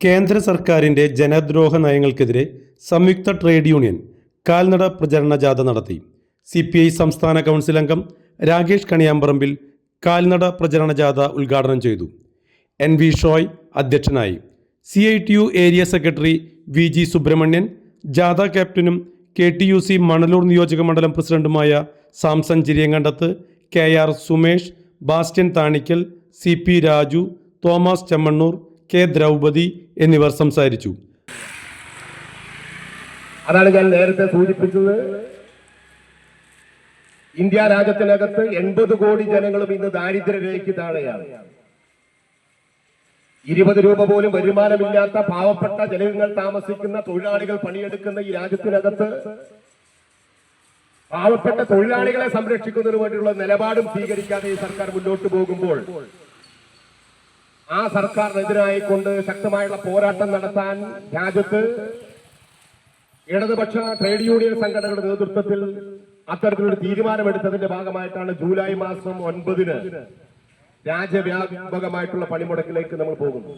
കേന്ദ്ര സർക്കാരിന്റെ ജനദ്രോഹ നയങ്ങൾക്കെതിരെ സംയുക്ത ട്രേഡ് യൂണിയൻ കാൽനട പ്രചരണ ജാഥ നടത്തി. സി പി ഐ സംസ്ഥാന കൗൺസിൽ അംഗം രാകേഷ് കണിയാമ്പറമ്പിൽ കാൽനട പ്രചരണ ജാഥ ഉദ്ഘാടനം ചെയ്തു. എൻ വി ഷോയ് അധ്യക്ഷനായി. C I T U area secretary V G Subramanian ജാഥ ക്യാപ്റ്റനും K T U C Manalur നിയോജക മണ്ഡലം പ്രസിഡന്റുമായ Samson Chiriyankandath K R Sumesh Bastian Thanikkal C P Raju Thomas Chemmannur K Draupadi എന്നിവർ സംസാരിച്ചു. അതാണ് ഞാൻ നേരത്തെ സൂചിപ്പിച്ചത്. ഇന്ത്യ രാജ്യത്തിനകത്ത് എൺപത് കോടി ജനങ്ങളും ഇന്ന് ദാരിദ്ര്യരേഖയ്ക്ക് താഴെയാണ്. ഇരുപത് രൂപ പോലും വരുമാനമില്ലാത്ത പാവപ്പെട്ട ജനങ്ങൾ താമസിക്കുന്ന തൊഴിലാളികൾ പണിയെടുക്കുന്ന ഈ രാജ്യത്തിനകത്ത് പാവപ്പെട്ട തൊഴിലാളികളെ സംരക്ഷിക്കുന്നതിന് വേണ്ടിയുള്ള നിലപാടും സ്വീകരിക്കാതെ ഈ സർക്കാർ മുന്നോട്ട് പോകുമ്പോൾ ആ സർക്കാരിനെതിരായിക്കൊണ്ട് ശക്തമായുള്ള പോരാട്ടം നടത്താൻ രാജ്യത്ത് ഇടതുപക്ഷ ട്രേഡ് യൂണിയൻ സംഘടനകളുടെ നേതൃത്വത്തിൽ അത്തരത്തിലൊരു തീരുമാനമെടുത്തതിന്റെ ഭാഗമായിട്ടാണ് ജൂലൈ മാസം ഒൻപതിന് രാജ്യവ്യാപകമായിട്ടുള്ള പണിമുടക്കിലേക്ക് നമ്മൾ പോകുന്നത്.